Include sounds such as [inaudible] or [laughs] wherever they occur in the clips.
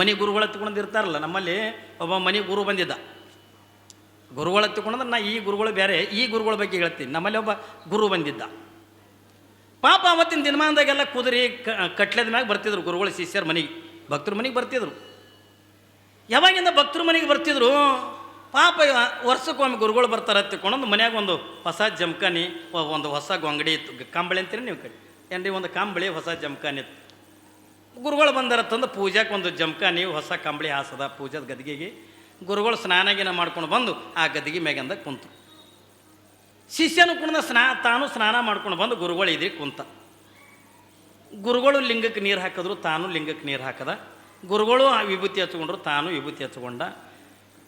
ಮನೆ ಗುರುಗಳು ಹತ್ಕೊಂಡು ಇರ್ತಾರಲ್ಲ, ನಮ್ಮಲ್ಲಿ ಒಬ್ಬ ಮನೆ ಗುರು ಬಂದಿದ್ದ. ಗುರುಗಳು ತಗೊಂಡ್ರೆ ನಾ ಈ ಗುರುಗಳು ಬೇರೆ, ಈ ಗುರುಗಳ ಬಗ್ಗೆ ಹೇಳ್ತೀನಿ. ನಮ್ಮಲ್ಲಿ ಒಬ್ಬ ಗುರು ಬಂದಿದ್ದ. ಪಾಪ ಅವತ್ತಿನ ದಿನಮಾನದಾಗೆಲ್ಲ ಕುದುರೆ ಕಟ್ಲೆದ ಮ್ಯಾಗ ಬರ್ತಿದ್ರು ಗುರುಗಳು, ಶಿಷ್ಯರ ಮನೆಗೆ. ಭಕ್ತರ ಮನೆಗೆ ಬರ್ತಿದ್ರು. ಯಾವಾಗಿಂದ ಭಕ್ತರ ಮನೆಗೆ ಬರ್ತಿದ್ರು? ಪಾಪ ವರ್ಷಕ್ಕೊಮ್ಮೆ ಗುರುಗಳು ಬರ್ತಾರೆ ತಿಳ್ಕೊಂಡೊಂದು ಮನ್ಯಾಗ ಒಂದು ಹೊಸ ಜಮಖಾನಿ ಒಂದು ಹೊಸ ಗೊಂಗಡಿ ಇತ್ತು. ಕಂಬಳಿ ಅಂತೀರಿ ನೀವು ಕಡೆ ರೀ ಒಂದು ಕಂಬಳಿ, ಹೊಸ ಜಮಖಾನಿ ಇತ್ತು. ಗುರುಗಳು ಬಂದಾರ ತಂದು ಪೂಜಾಕ್ಕೆ ಒಂದು ನೀವು ಹೊಸ ಕಂಬಳಿ ಹಾಸದ ಪೂಜಾದ ಗದಿಗೆಗೆ ಗುರುಗಳು ಸ್ನಾನಗಿನ ಮಾಡ್ಕೊಂಡು ಬಂದು ಆ ಗದಿಗೆ ಮೇಗಂದ ಕುಂತು. ಶಿಷ್ಯನು ಕುಣ್ದ ಸ್ನಾ, ತಾನು ಸ್ನಾನ ಮಾಡ್ಕೊಂಡು ಬಂದು ಗುರುಗಳು ಇದ್ರಿ ಕುಂತ. ಗುರುಗಳು ಲಿಂಗಕ್ಕೆ ನೀರು ಹಾಕಿದ್ರು, ತಾನು ಲಿಂಗಕ್ಕೆ ನೀರು ಹಾಕದ. ಗುರುಗಳು ಆ ವಿಭೂತಿ ಹಚ್ಕೊಂಡ್ರು, ತಾನು ವಿಭೂತಿ ಹಚ್ಕೊಂಡ.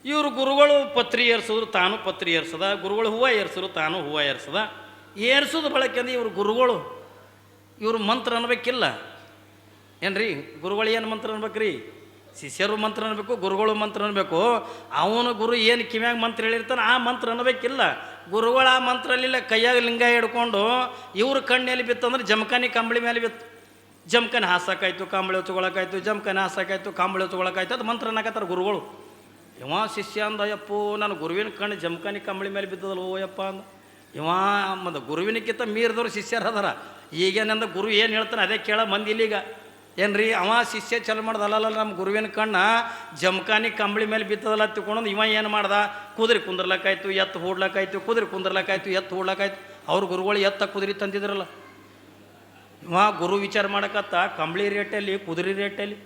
ಇವರು ಗುರುಗಳು ಪತ್ರಿ ಏರ್ಸಿದ್ರು, ತಾನು ಪತ್ರಿ ಏರ್ಸದ. ಗುರುಗಳು ಹೂವು ಏರ್ಸಿದ್ರು, ತಾನು ಹೂವು ಏರ್ಸದ. ಏರ್ಸೋದು ಬಳಕೆಂದು ಇವರು ಗುರುಗಳು, ಇವರು ಮಂತ್ರ ಅನ್ಬೇಕಿಲ್ಲ. ಏನ್ರಿ ಗುರುಗಳು ಏನು ಮಂತ್ರ ಅನ್ಬೇಕ್ರಿ ಶಿಷ್ಯರು ಮಂತ್ರ ಅನ್ಬೇಕು ಗುರುಗಳು ಮಂತ್ರ ಅನ್ಬೇಕು ಅವನು ಗುರು ಏನು ಕಿವ್ಯಾಗ ಮಂತ್ರ ಹೇಳಿರ್ತಾನೆ ಆ ಮಂತ್ರ ಅನ್ಬೇಕಿಲ್ಲ ಗುರುಗಳು ಆ ಮಂತ್ರ ಅಲ್ಲಿಲ್ಲ ಕೈಯಾಗ ಲಿಂಗ ಹಿಡ್ಕೊಂಡು ಇವ್ರ ಕಣ್ಣಲ್ಲಿ ಬಿತ್ತಂದ್ರೆ ಜಮಖಾನಿ ಕಂಬಳಿ ಮೇಲೆ ಬಿತ್ತು ಜಮಖಾನಿ ಹಾಸಕ್ಕಾಯ್ತು ಕಂಬಳಿ ಹೊಚ್ಕೊಳಕಾಯ್ತು ಜಮಖಾನಿ ಹಾಸಕ್ಕಾಯ್ತು ಕಂಬಳಿ ಹೊಚ್ಕೊಳಕಾಯ್ತು ಅದು ಮಂತ್ರ ಅನ್ನಕತ್ತಾರ ಗುರುಗಳು ಇವ ಶಿಷ್ಯ ಅಂದ ಯಪ್ಪೋ ನಾನು ಗುರುವಿನ ಕಣ್ಣು ಜಮಖಾನಿ ಕಂಬಳಿ ಮೇಲೆ ಬಿದ್ದದಲ್ಲ ಓ ಯಪ್ಪ ಅಂದ ಇವ ಮತ್ತು ಗುರುವಿನಕ್ಕಿಂತ ಮೀರಿದವ್ರು ಶಿಷ್ಯರು ಅದಾರ ಈಗೇನಂದ ಗುರು ಏನು ಹೇಳ್ತಾನೆ ಅದೇ ಕೇಳ ಮಂದಿ ಇಲ್ಲೀಗ ಏನ್ರಿ ಅವ ಶಿಷ್ಯ ಚಲೋ ಮಾಡ್ದ, ಅಲ್ಲಲ್ಲ ನಮ್ಮ ಗುರುವಿನ ಕಣ್ಣ ಜಮಖಾನಿ ಕಂಬಳಿ ಮೇಲೆ ಬಿತ್ತದಲ್ಲ ತಿಳ್ಕೊಂಡು ಇವ ಏನು ಮಾಡ್ದ? ಕುದುರೆ ಕುಂದರ್ಲಕ್ಕಾಯ್ತು, ಎತ್ತು ಹೂಡ್ಲಕ್ಕಾಯ್ತು, ಕುದುರೆ ಕುಂದರ್ಲಕ್ಕಾಯ್ತು, ಎತ್ತು ಹೂಡ್ಲಕ್ಕಾಯ್ತು. ಅವ್ರ ಗುರುಗಳು ಎತ್ತ ಕುದುರೆ ತಂದಿದ್ರಲ್ಲ. ಇವ ಗುರು ವಿಚಾರ ಮಾಡಕತ್ತ, ಕಂಬಳಿ ರೇಟಲ್ಲಿ, ಕುದುರೆ ರೇಟಲ್ಲಿ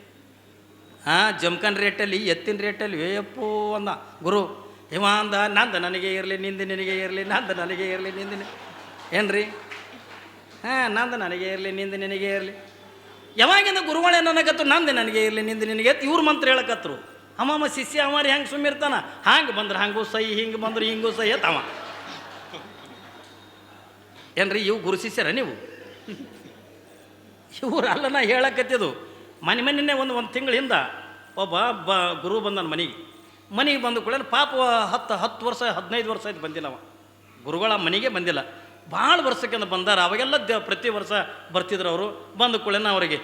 ಹಾಂ ಜಮಖಾನ್ ರೇಟಲ್ಲಿ, ಎತ್ತಿನ ರೇಟಲ್ಲಿ ಏಯಪ್ಪೋ ಅಂದ. ಗುರು, ಇವ ಅಂದ, ನಂದ ನನಗೆ ಇರಲಿ, ನಿಂದ ನಿನಗೆ ಇರಲಿ, ನಂದ ನನಗೆ ಇರಲಿ, ನಿಂದು ನಿ- ಏನ್ರಿ? ಹಾಂ, ನಂದ ನನಗೆ ಇರಲಿ, ನಿಂದ ನಿನಗೆ ಇರಲಿ. ಯಾವಾಗಿಂದ ಗುರುಗಳೇ ನನಗತ್ತು, ನಂದು ನನಗೆ ಇಲ್ಲಿ ನಿಂದು ನಿನಗೆ ಇವ್ರ ಮಂತ್ರ ಹೇಳಕತ್ರು. ಅಮ್ಮಮ್ಮ ಶಿಷ್ಯ ಅಮಾರಿ ಹೆಂಗೆ ಸುಮ್ಮಿರ್ತಾನ? ಹಂಗೆ ಬಂದ್ರೆ ಹಂಗೂ ಸೈ, ಹಿಂಗೆ ಬಂದ್ರೆ ಹಿಂಗೂ ಸೈ ಅವ. ಏನ್ರಿ, ಇವು ಗುರು ಶಿಷ್ಯರ ನೀವು? ಇವ್ರು ಅಲ್ಲ ನಾ ಹೇಳಕತ್ತಿದ್ದು. ಮನೆ ಮನೆಯೇ ಒಂದು ಒಂದು ತಿಂಗಳಿಂದ ಒಬ್ಬ ಬ, ಗುರು ಬಂದನ ಮನೆಗೆ. ಮನೆಗೆ ಬಂದ ಕೂಡ ಪಾಪ ಹತ್ತು ಹತ್ತು ವರ್ಷ, ಹದಿನೈದು ವರ್ಷ ಆಯ್ತು ಬಂದಿಲ್ಲ ಅವ. ಗುರುಗಳ ಮನೆಗೆ ಬಂದಿಲ್ಲ. ಭಾಳ ವರ್ಷಕ್ಕಿಂತ ಬಂದಾರ. ಅವಾಗೆಲ್ಲ ದ ಪ್ರತಿ ವರ್ಷ ಬರ್ತಿದ್ರು ಅವರು. ಬಂದ ಕೂಡಲೇ ಅವರಿಗೆ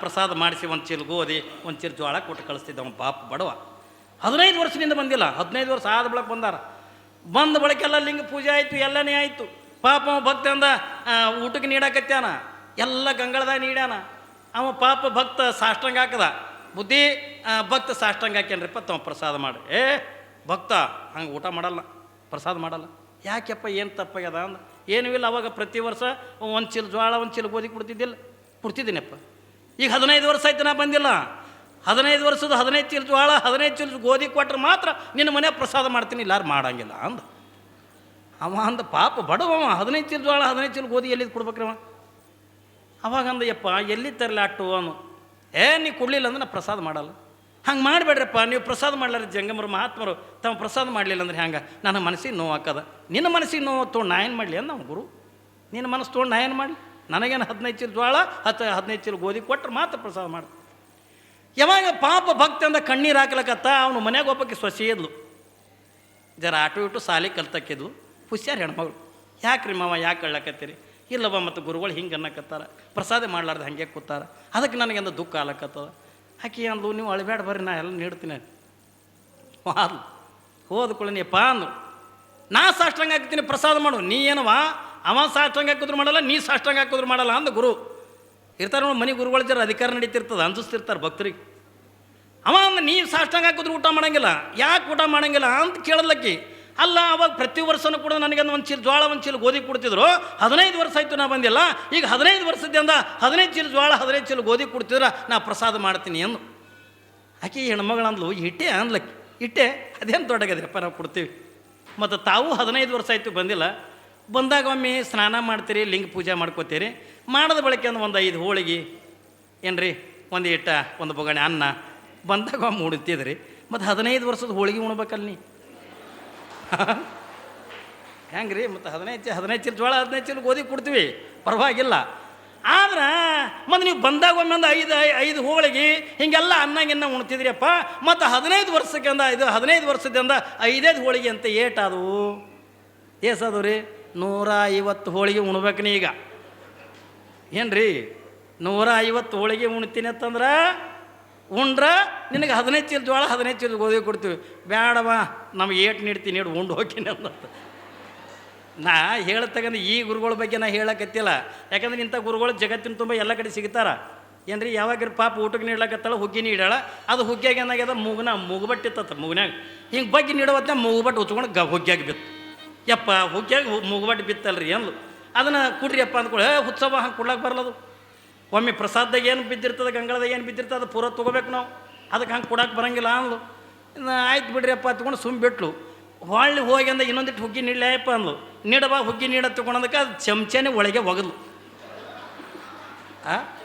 ಪ್ರಸಾದ ಮಾಡಿಸಿ ಒಂದು ಚೀಲ ಗೋಧಿ, ಒಂದು ಚೀಲ ಜೋಳ ಕೊಟ್ಟು ಕಳಿಸ್ತಿದ್ದ ಅವನು ಪಾಪ ಬಡವ. ಹದಿನೈದು ವರ್ಷದಿಂದ ಬಂದಿಲ್ಲ. ಹದಿನೈದು ವರ್ಷ ಆದ ಬಳಿಕ ಬಂದಾರ. ಬಂದ ಬಳಿಕೆಲ್ಲ ಲಿಂಗ ಪೂಜೆ ಆಯಿತು, ಎಲ್ಲನೇ ಆಯಿತು. ಪಾಪ ಅವ ಭಕ್ತ ಅಂದ ಊಟಕ್ಕೆ ನೀಡಾಕತ್ಯಾನ. ಎಲ್ಲ ಗಂಗಳದಾಗ ನೀಡ್ಯಾನ. ಅವ ಪಾಪ ಭಕ್ತ ಸಾಷ್ಟಂಗ ಹಾಕದ. ಬುದ್ಧಿ ಭಕ್ತ ಸಾಷ್ಟಂಗ ಹಾಕ್ಯಾನ್ರಿಪ್ಪ ತಮ್ಮ ಪ್ರಸಾದ ಮಾಡಿ. ಏ, ಭಕ್ತ, ಹಂಗೆ ಊಟ ಮಾಡಲ್ಲ. ಪ್ರಸಾದ ಮಾಡಲ್ಲ. ಯಾಕೆಪ್ಪ ಏನು ತಪ್ಪಾಗ್ಯದ ಅಂದ. ಏನೂ ಇಲ್ಲ, ಅವಾಗ ಪ್ರತಿ ವರ್ಷ ಒಂದು ಚೀಲ ಜೋಳ ಒಂದು ಚೀಲ ಗೋಧಿ ಕೊಡ್ತಿದ್ದಿಲ್ಲ. ಕೊಡ್ತಿದ್ದೀನಪ್ಪ. ಈಗ ಹದಿನೈದು ವರ್ಷ ಆಯ್ತು ನಾ ಬಂದಿಲ್ಲ. ಹದಿನೈದು ವರ್ಷದ ಹದಿನೈದು ಚೀಲ ಜೋಳ ಹದಿನೈದು ಚೀಲ ಗೋಧಿ ಕೊಟ್ರೆ ಮಾತ್ರ ನಿನ್ನ ಮನೆ ಪ್ರಸಾದ ಮಾಡ್ತೀನಿ, ಇಲ್ಲಾರು ಮಾಡಂಗಿಲ್ಲ ಅಂದ. ಅವ ಅಂದ, ಪಾಪ ಬಡವ ಹದಿನೈದು ಚೀಲ ಜೋಳ ಹದಿನೈದು ಚೀಲ ಗೋಧಿ ಎಲ್ಲಿದ್ದು ಕೊಡ್ಬೇಕ್ರಿ ಅವ? ಅವಾಗ ಅಂದ, ಯಪ್ಪ, ಎಲ್ಲಿ ತರಲಿ ಅಟ್ಟು ಅವನು? ಏ, ನೀ ಕೊಡಲಿಲ್ಲ ಅಂದ್ರೆ ನಾ ಪ್ರಸಾದ ಮಾಡಲ್ಲ. ಹಂಗೆ ಮಾಡಬೇಡ್ರಪ್ಪ, ನೀವು ಪ್ರಸಾದ ಮಾಡ್ಲಾರ ಜಂಗಮರು, ಮಹಾತ್ಮರು, ತಮ್ಮ ಪ್ರಸಾದ ಮಾಡಲಿಲ್ಲ ಅಂದ್ರೆ ಹ್ಯಾಂಗೆ ನನ್ನ ಮನಸ್ಸಿಗೆ ನೋವು ಹಾಕದ. ನಿನ್ನ ಮನಸ್ಸಿಗೆ ನೋವು ತೊಗೊಂಡು ನಾ ಏನು ಮಾಡಲಿ ಅಂದ ಗುರು? ನಿನ್ನ ಮನಸ್ಸು ತೊಗೊಂಡು ನಾ ಏನು ಮಾಡಲಿ? ನನಗೇನು ಹದಿನೈದು ಚೀಲ ಜೋಳ ಹತ್ತು ಹದಿನೈದು ಚೀಲ ಗೋಧಿ ಕೊಟ್ಟರೆ ಮಾತ್ರ ಪ್ರಸಾದ ಮಾಡ ಯಾವಾಗ ಪಾಪ ಭಕ್ತಿ ಅಂದ ಕಣ್ಣೀರು ಹಾಕ್ಲಕತ್ತ, ಅವನು ಮನೆಗೆ ಒಬ್ಬಕ್ಕೆ ಸೊಸಿ ಇದ್ಲು. ಜರ ಆಟೋ ಇಟ್ಟು ಸಾಲಿ ಕಲ್ತಕ್ಕಿದ್ಲು. ಹುಷಾರು ಹೆಣ್ಮಗಳು. ಯಾಕ್ರಿ ಮಾವ, ಯಾಕೆ ಕಳ್ಳಕತ್ತೀರಿ ಇಲ್ಲವ ಮತ್ತು ಗುರುಗಳು ಹಿಂಗೆ ಅನ್ನಕತ್ತಾರ. ಪ್ರಸಾದ ಮಾಡ್ಲಾರ್ದು ಹಂಗೆ ಕೂತಾರ. ಅದಕ್ಕೆ ನನಗೆಂದ ದುಃಖ ಆಲಕತ್ತದ ಆಕಿ ಅಂದ್ಲು, ನೀವು ಅಳಬೇಡ ಬರ್ರಿ, ನಾ ಎಲ್ಲ ನೀಡ್ತೀನಿ ಹೋದ್ಲು ಹೋದ ಕುಳನಿಯಪ್ಪ ಅಂದ್ರು ನಾ ಸಾಷ್ಟಾಂಗ ಹಾಕ್ತೀನಿ, ಪ್ರಸಾದ ಮಾಡು. ನೀ ಏನವ ಅವ ಸಾಷ್ಟಾಂಗ ಹಾಕಿದ್ರು ಮಾಡಲ್ಲ, ನೀ ಸಾಷ್ಟಾಂಗ ಹಾಕಿದ್ರು ಮಾಡಲ್ಲ, ಅಂದ ಗುರು. ಇರ್ತಾರೆ ನೋಡಿ ಮನೆ ಗುರುಗಳ ಜರ ಅಧಿಕಾರ ನಡೀತಿರ್ತದೆ, ಅನ್ಸಿಸ್ತಿರ್ತಾರೆ ಭಕ್ತರಿಗೆ. ಅವ ಅಂದ ನೀ ಸಾಷ್ಟಾಂಗ ಹಾಕಿದ್ರು ಊಟ ಮಾಡೋಂಗಿಲ್ಲ. ಯಾಕೆ ಊಟ ಮಾಡೋಂಗಿಲ್ಲ? ಅಂತ ಕೇಳಲಕ್ಕಿ ಅಲ್ಲ, ಅವಾಗ ಪ್ರತಿ ವರ್ಷನೂ ಕೂಡ ನನಗೆ ಒಂದು ಚೀಲ ಜೋಳ ಒಂದು ಚೀಲ ಗೋಧಿ ಕೊಡ್ತಿದ್ರು. ಹದಿನೈದು ವರ್ಷ ಆಯಿತು ನಾ ಬಂದಿಲ್ಲ. ಈಗ ಹದಿನೈದು ವರ್ಷದಿಂದ ಹದಿನೈದು ಚೀಲ ಜೋಳ ಹದಿನೈದು ಚೀಲ ಗೋಧಿ ಕೊಡ್ತಿದ್ರೆ, ನಾ ಪ್ರಸಾದ ಮಾಡ್ತೀನಿ ಅಂದು. ಆಕೆ ಹೆಣ್ಮಗಳಂದ್ಲು, ಇಟ್ಟೆ ಅಂದ್ಲಕ್ಕಿ, ಇಟ್ಟೆ, ಅದೇನು ದೊಡ್ಡಗದ್ರಪ್ಪ ನಾವು ಕೊಡ್ತೀವಿ. ಮತ್ತು ತಾವು ಹದಿನೈದು ವರ್ಷ ಆಯಿತು ಬಂದಿಲ್ಲ. ಬಂದಾಗ ಒಮ್ಮೆ ಸ್ನಾನ ಮಾಡ್ತೀರಿ, ಲಿಂಗ ಪೂಜೆ ಮಾಡ್ಕೋತೀರಿ. ಮಾಡಿದ ಬಳಿಕ ಒಂದು ಐದು ಹೋಳಿಗೆ, ಏನ್ರಿ, ಒಂದು ಇಟ್ಟ ಒಂದು ಬೊಗಣೆ ಅನ್ನ, ಬಂದಾಗ ಒಮ್ಮೆ ಉಣ್ತಿದ್ರಿ. ಮತ್ತು ಹದಿನೈದು ವರ್ಷದ ಹೋಳಿಗೆ ಉಣ್ಬೇಕಲ್ಲ ನೀ? [laughs] ಹೆಂಗೆ ರೀ ಮತ್ತು ಹದಿನೈದು ಚೀಲ ಹದಿನೈದು ಚೀಲ ಜೋಳ, ಹದಿನೈದು ಚೀಲ ಗೋಧಿ ಕೊಡ್ತೀವಿ. ಪರವಾಗಿಲ್ಲ. ಆದ್ರೆ, ಮತ್ತು ನೀವು ಬಂದಾಗ ಒಮ್ಮೆ ಐದು ಐದು ಹೋಳಿಗೆ ಹಿಂಗೆಲ್ಲ ಅನ್ನಂಗಿನ್ನ ಉಣ್ತಿದ್ರಿಯಪ್ಪ, ಮತ್ತು ಹದಿನೈದು ವರ್ಷಕ್ಕೆ ಅಂದ ಇದು ಹದಿನೈದು ವರ್ಷದಿಂದ ಐದೈದು ಹೋಳಿಗೆ ಅಂತ ಏಟಾದವು ಏಸದು ರೀ? ನೂರ ಐವತ್ತು ಹೋಳಿಗೆ ಉಣ್ಬೇಕು ನೀ ಈಗ. ಏನು ರೀ ನೂರ ಐವತ್ತು ಹೋಳಿಗೆ ಉಣ್ತೀನಿ ಅಂತಂದ್ರೆ ಉಂಡ್ರ ನಿನಗೆ ಹದಿನೈದು ಚೀಲ ಜೋಳ, ಹದಿನೈದು ಚೀಲ ಗೋಧಿ ಕೊಡ್ತೀವಿ. ಬೇಡವ ನಮ್ಗೆ ಏಟ್ ನೀಡ್ತೀನಿ, ನೀಡು ಉಂಡು ಹೋಗ್ತೀನಿ ಅಂತ ನಾ ಹೇಳ್ತಕ್ಕಂಥ ಈ ಗುರುಗಳ ಬಗ್ಗೆ ನಾ ಹೇಳಕತ್ತಿಲ್ಲ. ಯಾಕಂದ್ರೆ ಇಂಥ ಗುರುಗಳು ಜಗತ್ತಿನ ತುಂಬ ಎಲ್ಲ ಕಡೆ ಸಿಗ್ತಾರ. ಏನ್ರಿ ಯಾವಾಗ ಪಾಪ ಊಟಕ್ಕೆ ನೀಡ್ಲಕತ್ತಾಳ, ಹುಗ್ಗಿ ನೀಡಾಳ ಅದು ಹುಗ್ಗಿಯಾಗ ಏನಾಗ್ಯದ? ಮೂಗನ ಮೂಗುಬಟ್ಟಿತ್ತ ಮೂಗ್ನಾಗ ಹಿಂಗೆ ಬಗ್ಗೆ ನೀಡೋವತ್ತ ಮೂಗುಬಟ್ಟು ಉತ್ಕೊಂಡು ಗ ಹುಗ್ಗಿಯಾಗಿ ಬಿತ್ತು. ಯಪ್ಪ, ಹುಗ್ಗಿಯಾಗ ಮೂಗುಬಟ್ಟು ಬಿತ್ತಲ್ರಿ ಏನು ಅದನ್ನು ಕುಡ್ರಿ ಅಪ್ಪ ಅಂದ್ಕೊಳ್ಳಿ ಉತ್ಸವ ಹಂಗೆ ಕೊಡ್ಲಕ್ಕೆ ಬರಲ್ಲದು ಒಮ್ಮೆ ಪ್ರಸಾದ್ದಾಗ ಏನು ಬಿದ್ದಿರ್ತದೆ, ಗಂಗಳದಾಗ ಏನು ಬಿದ್ದಿರ್ತದೆ, ಅದು ಪೂರ ತೊಗೋಬೇಕು ನಾವು. ಅದಕ್ಕೆ ಹಂಗೆ ಕೊಡಕ್ಕೆ ಬರಂಗಿಲ್ಲ ಅಂದ್ಲು. ಆಯ್ತು ಬಿಡ್ರಿ ಅಪ್ಪ ತಗೊಂಡು ಸುಮ್ಮ ಬಿಟ್ಲು. ಹೊಳ್ಳಿ ಹೋಗಿ ಅಂದ ಇನ್ನೊಂದಿಟ್ಟು ಹುಗ್ಗಿ ನೀಡ್ಲಪ್ಪ ಅಂದ್ಲು. ನೀಡವ ಹುಗ್ಗಿ ನೀಡ ತೊಗೊಂಡದಕ್ಕೆ ಅದು ಚಮಚನೇ ಒಳಗೆ ಒಗದ್ಲು. ಆ?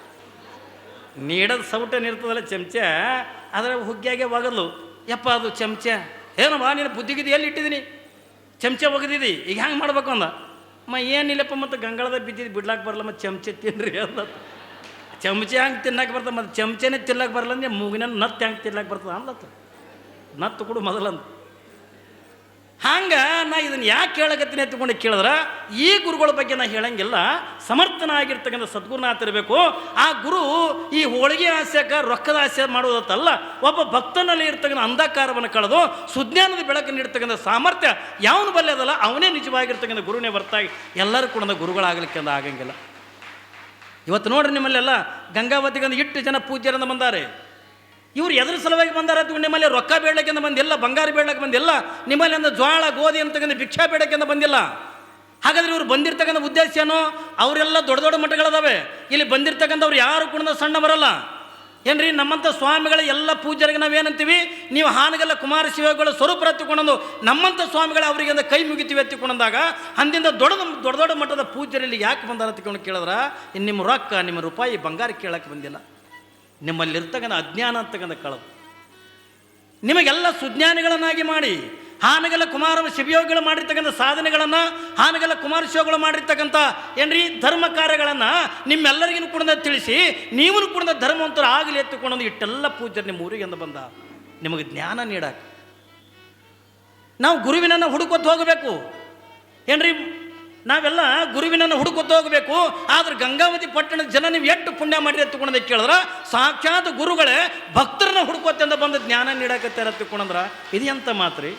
ನೀಡೋದು ಸೌಟೇನಿರ್ತದಲ್ಲ ಚಮಚ, ಅದರ ಹುಗ್ಗಿಯಾಗೆ ಒಗದ್ಲು. ಯಪ್ಪ ಅದು ಚಮಚ. ಬಾ ನೀನು ಬುದ್ಧಿಗಿದ್ದು ಎಲ್ಲಿ ಇಟ್ಟಿದ್ದೀನಿ? ಚಮಚ ಒಗದಿದ್ದಿ ಈಗ ಹ್ಯಾಂಗೆ ಮಾಡ್ಬೇಕು ಅಂದ. ಮ, ಏನಿಲ್ಲಪ್ಪ ಮತ್ತು ಗಂಗಳದ ಬಿದ್ದಿದ್ದು ಬಿಡ್ಲಾಕ್ ಬರಲ್ಲ, ಮತ್ತು ಚಮಚ ತಿನ್ರಿ ಅಂದ. ಚಮಚ ಹಂಗೆ ತಿನ್ನಕ್ಕೆ ಬರ್ತದೆ, ಮತ್ತು ಚಮಚನೇ ತಿನ್ನಕ್ಕೆ ಬರಲ್ಲ ಅಂದ್ರೆ ಮೂಗಿನ ನತ್ತು ಹೆಂಗೆ ತಿನ್ನಕ್ಕೆ ಬರ್ತದೆ ಅನ್ಲತ್ತು ನತ್ತು ಕೊಡು ಮೊದಲಂತ ಹಂಗೆ ನಾ ಇದನ್ನು ಯಾಕೆ ಹೇಳಕತ್ತೀನಿ ಎತ್ಕೊಂಡು ಕೇಳಿದ್ರೆ, ಈ ಗುರುಗಳ ಬಗ್ಗೆ ನಾ ಹೇಳಂಗಿಲ್ಲ. ಸಮರ್ಥನಾಗಿರ್ತಕ್ಕಂಥ ಸದ್ಗುರುನಾಥ ಇರಬೇಕು. ಆ ಗುರು ಈ ಹೋಳಿಗೆ ಆಸೆಕ ರೊಕ್ಕದ ಆಸೆ ಮಾಡೋದತ್ತಲ್ಲ, ಒಬ್ಬ ಭಕ್ತನಲ್ಲಿ ಇರ್ತಕ್ಕಂಥ ಅಂಧಕಾರವನ್ನು ಕಳೆದು ಸುಜ್ಞಾನದ ಬೆಳಕನ್ನು ನೀಡ್ತಕ್ಕಂಥ ಸಾಮರ್ಥ್ಯ ಯಾವನು ಬಲ್ಲೆ ಅದಲ್ಲ, ಅವನೇ ನಿಜವಾಗಿರ್ತಕ್ಕಂಥ ಗುರುನೇ ಬರ್ತಾಗಿ ಎಲ್ಲರೂ ಕೂಡ ಗುರುಗಳಾಗಲಿಕ್ಕೆ ಆಗಂಗಿಲ್ಲ. ಇವತ್ತು ನೋಡ್ರಿ ನಿಮ್ಮಲ್ಲೆಲ್ಲ ಗಂಗಾವತಿಗೆ ಒಂದು ಇಟ್ಟು ಜನ ಪೂಜ್ಯರಿಂದ ಬಂದಾರೆ. ಇವ್ರು ಎದ್ರ ಸಲುವಾಗಿ ಬಂದಾರ ಅಥವಾ ನಿಮ್ಮಲ್ಲಿ ರೊಕ್ಕ ಬೇಡಕ್ಕಿಂತ ಬಂದಿಲ್ಲ, ಬಂಗಾರ ಬೇಡಕ್ಕೆ ಬಂದಿಲ್ಲ ನಿಮ್ಮಲ್ಲಿ ಒಂದು ಜ್ವಾಳ ಗೋಧಿ ಅಂತಕ್ಕಂಥ ಭಿಕ್ಷಾ ಬೇಡಕ್ಕಿಂತ ಬಂದಿಲ್ಲ. ಹಾಗಾದ್ರೆ ಇವ್ರು ಬಂದಿರ್ತಕ್ಕಂಥ ಉದ್ದೇಶ ಏನು? ಅವರೆಲ್ಲ ದೊಡ್ಡ ದೊಡ್ಡ ಮಠಗಳದಾವೆ. ಇಲ್ಲಿ ಬಂದಿರ್ತಕ್ಕಂಥವ್ರು ಯಾರು ಕೂಡ ಸಣ್ಣ ಬರಲ್ಲ ಏನ್ರಿ ನಮ್ಮಂಥ ಸ್ವಾಮಿಗಳ ಎಲ್ಲ ಪೂಜರಿಗೆ ನಾವೇನಂತೀವಿ? ನೀವು ಹಾನಗಲ್ಲ ಕುಮಾರ ಶಿವಗಳ ಸ್ವರೂಪ ಎತ್ತಿಕೊಂಡು ನಮ್ಮಂಥ ಸ್ವಾಮಿಗಳ ಅವರಿಗೆ ಕೈ ಮುಗಿತೀವಿ ಎತ್ತಿಕೊಂಡಾಗ ಅಂದಿಂದ ದೊಡ್ಡ ದೊಡ್ಡ ದೊಡ್ಡ ಮಟ್ಟದ ಪೂಜರಲ್ಲಿ ಯಾಕೆ ಬಂದಾರ ಅಂತಕೊಂಡು ಕೇಳಿದ್ರ? ನಿಮ್ಮ ರೊಕ್ಕ, ನಿಮ್ಮ ರೂಪಾಯಿ ಬಂಗಾರ ಕೇಳಕ್ಕೆ ಬಂದಿಲ್ಲ. ನಿಮ್ಮಲ್ಲಿರ್ತಕ್ಕಂಥ ಅಜ್ಞಾನ ಅಂತಕ್ಕಂಥ ಕಳವು. ನಿಮಗೆಲ್ಲ ಸುಜ್ಞಾನಿಗಳನ್ನಾಗಿ ಮಾಡಿ ಹಾನಗಲ ಕುಮಾರ ಶಿವಯೋಗಿಗಳು ಮಾಡಿರ್ತಕ್ಕಂಥ ಸಾಧನೆಗಳನ್ನು ಹಾನಗಲ ಕುಮಾರ ಶಿವಗಳು ಮಾಡಿರ್ತಕ್ಕಂಥ ಏನ್ರಿ ಧರ್ಮ ಕಾರ್ಯಗಳನ್ನು ನಿಮ್ಮೆಲ್ಲರಿಗೂ ಕೂಡ ತಿಳಿಸಿ ನೀವು ಕೂಡ ಧರ್ಮವಂತರು ಆಗಲಿ ಎತ್ತುಕೊಂಡು ಇಟ್ಟೆಲ್ಲ ಪೂಜರು ನಿಮ್ಮ ಊರಿಗೆ ಎಂದು ಬಂದ ನಿಮಗೆ ಜ್ಞಾನ ನೀಡಕ್ಕೆ ನಾವು ಗುರುವಿನನ್ನು ಹುಡುಕೊತ್ತು ಹೋಗಬೇಕು. ಏನ್ರಿ ನಾವೆಲ್ಲ ಗುರುವಿನನ್ನು ಹುಡುಕೊತ್ತು ಹೋಗಬೇಕು, ಆದ್ರೆ ಗಂಗಾವತಿ ಪಟ್ಟಣದ ಜನ ನೀವು ಎಷ್ಟು ಪುಣ್ಯ ಮಾಡಿರಿ ಎತ್ತುಕೊಂಡ ಕೇಳಿದ್ರೆ, ಸಾಕ್ಷಾತ್ ಗುರುಗಳೇ ಭಕ್ತರನ್ನ ಅಂತ ಬಂದು ಜ್ಞಾನ ನೀಡಕತ್ತಾರ ಎತ್ತುಕೊಂಡ್ರ ಇದು ಎಂತ ಮಾತ್ರಿ?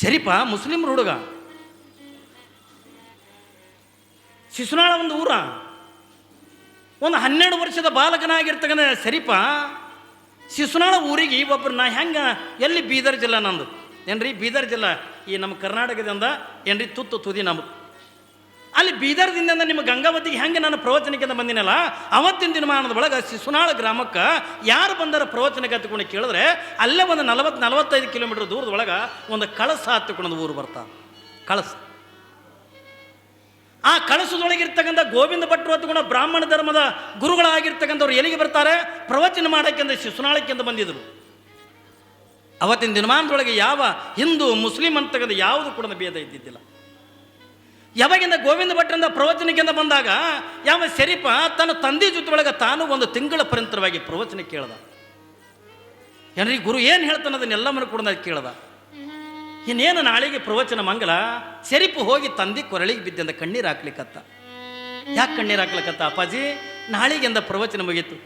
ಸರಿಪ ಮುಸ್ಲಿಮ್ರ ಹುಡುಗ. ಶಿಶುನಾಳ ಒಂದು ಊರ. ಒಂದು ಹನ್ನೆರಡು ವರ್ಷದ ಬಾಲಕನಾಗಿರ್ತಕ್ಕಂಥ ಸರಿಪ ಶಿಶುನಾಳ ಊರಿಗೆ ಒಬ್ಬರು ನಾ ಹೆಂಗೆ ಎಲ್ಲಿ ಬೀದರ್ ಜಿಲ್ಲೆ ನಂದು. ಏನ್ರಿ ಬೀದರ್ ಜಿಲ್ಲೆ ಈ ನಮ್ಮ ಕರ್ನಾಟಕದಿಂದ ಏನ್ರಿ ತುತ್ತು ತುದಿ ನಮ್ಮದು ಅಲ್ಲಿ ಬೀದರ್ದಿಂದ ನಿಮ್ಮ ಗಂಗಾವತಿಗೆ ಹೆಂಗೆ ನಾನು ಪ್ರವಚನಕ್ಕೆ ಬಂದಿನಲ್ಲ, ಅವತ್ತಿನ ದಿನಮಾನದ ಒಳಗೆ ಶಿಶುನಾಳ ಗ್ರಾಮಕ್ಕೆ ಯಾರು ಬಂದರ ಪ್ರವಚನಕ್ಕೆ ಹತ್ಕೊಂಡು ಕೇಳಿದ್ರೆ, ಅಲ್ಲೇ ಒಂದು ನಲವತ್ತು, ನಲವತ್ತೈದು ಕಿಲೋಮೀಟರ್ ದೂರದ ಒಳಗೆ ಒಂದು ಕಳಸ ಹತ್ತಿಕೊಂಡು ಊರು ಬರ್ತಾರೆ ಕಳಸ. ಆ ಕಳಸದೊಳಗಿರ್ತಕ್ಕಂಥ ಗೋವಿಂದ ಭಟ್ರು ಹತ್ಕೊಂಡ ಬ್ರಾಹ್ಮಣ ಧರ್ಮದ ಗುರುಗಳಾಗಿರ್ತಕ್ಕಂಥವ್ರು ಎಲ್ಲಿಗೆ ಬರ್ತಾರೆ? ಪ್ರವಚನ ಮಾಡೋಕ್ಕೆಂದು ಶಿಶುನಾಳಕ್ಕೆಂದು ಬಂದಿದ್ರು. ಅವತ್ತಿನ ದಿನಮಾನದೊಳಗೆ ಯಾವ ಹಿಂದೂ, ಮುಸ್ಲಿಂ ಅಂತಕ್ಕಂಥ ಯಾವುದು ಕೂಡ ಭೇದ ಇದ್ದಿದ್ದಿಲ್ಲ. ಯಾವಾಗಿಂದ ಗೋವಿಂದ ಭಟ್ರಿಂದ ಪ್ರವಚನಕ್ಕಿಂತ ಬಂದಾಗ, ಯಾವ ಶರೀಫ ತನ್ನ ತಂದೆ ಜೊತೆ ಒಳಗೆ ತಾನು ಒಂದು ತಿಂಗಳ ಪರಿಂತರವಾಗಿ ಪ್ರವಚನ ಕೇಳ್ದ. ಏನ್ರಿ ಗುರು ಏನು ಹೇಳ್ತಾನೆ ಅದನ್ನೆಲ್ಲವನ್ನು ಕೂಡ ಕೇಳ್ದ. ಇನ್ನೇನು ನಾಳೆಗೆ ಪ್ರವಚನ ಮಂಗಲ ಸೆರಿಪು ಹೋಗಿ ತಂದೆ ಕೊರಳಿಗೆ ಬಿದ್ದಂದ ಕಣ್ಣೀರು ಹಾಕ್ಲಿಕ್ಕತ್ತ ಯಾಕೆ ಕಣ್ಣೀರು ಹಾಕ್ಲಿಕ್ಕತ್ತ ಅಪ್ಪಾಜಿ ನಾಳೆಗೆಂದ ಪ್ರವಚನ ಮುಗೀತು.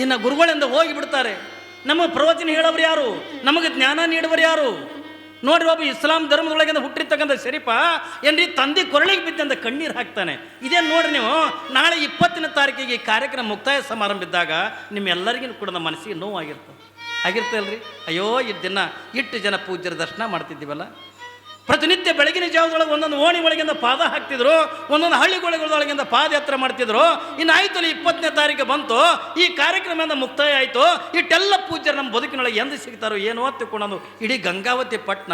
ಇನ್ನು ಗುರುಗಳಿಂದ ಹೋಗಿ ಬಿಡ್ತಾರೆ. ನಮ್ಮ ಪ್ರವಚನ ಹೇಳೋರು ಯಾರು? ನಮಗೆ ಜ್ಞಾನ ನೀಡುವರು ಯಾರು? ನೋಡ್ರಿ ಒಬ್ಬ ಇಸ್ಲಾಂ ಧರ್ಮದೊಳಗಿಂದ ಹುಟ್ಟಿರ್ತಕ್ಕಂಥ ಶರೀಫ, ಏನ್ರಿ ತಂದೆ ಕೊರಳಿಗೆ ಬಿದ್ದಂತ ಕಣ್ಣೀರು ಹಾಕ್ತಾನೆ. ಇದೇ ನೋಡ್ರಿ ನೀವು? ನಾಳೆ ಇಪ್ಪತ್ತನೇ ತಾರೀಕಿಗೆ ಈ ಕಾರ್ಯಕ್ರಮ ಮುಕ್ತಾಯ ಸಮಾರಂಭ ಇದ್ದಾಗ ನಿಮ್ಮೆಲ್ಲರಿಗೂ ಕೂಡ ನಮ್ಮ ಮನಸ್ಸಿಗೆ ನೋವಾಗಿರ್ತದೆ. ಆಗಿರ್ತಲ್ರಿ ಅಯ್ಯೋ, ಈ ದಿನ ಇಟ್ಟು ಜನ ಪೂಜ್ಯರ ದರ್ಶನ ಮಾಡ್ತಿದ್ದೀವಲ್ಲ? ಪ್ರತಿನಿತ್ಯ ಬೆಳಗಿನ ಜಾವದೊಳಗೆ ಒಂದೊಂದು ಓಣಿ ಒಳಗಿಂದ ಪಾದ ಹಾಕ್ತಿದ್ರು, ಒಂದೊಂದು ಹಳ್ಳಿಗೊಳಗೊಳಗಿಂದ ಪಾದಯಾತ್ರೆ ಮಾಡ್ತಿದ್ರು. ಇನ್ನು ಆಯ್ತು ಇಪ್ಪತ್ತನೇ ತಾರೀಕು ಬಂತು, ಈ ಕಾರ್ಯಕ್ರಮದಿಂದ ಮುಕ್ತಾಯ ಆಯಿತು. ಇಟ್ಟೆಲ್ಲ ಪೂಜ್ಯರು ನಮ್ಮ ಬದುಕಿನೊಳಗೆ ಎಂದು ಸಿಗ್ತಾರೋ ಏನೋ ತಿಳ್ಕೊಂಡು ಇಡೀ ಗಂಗಾವತಿ ಪಟ್ಟಣ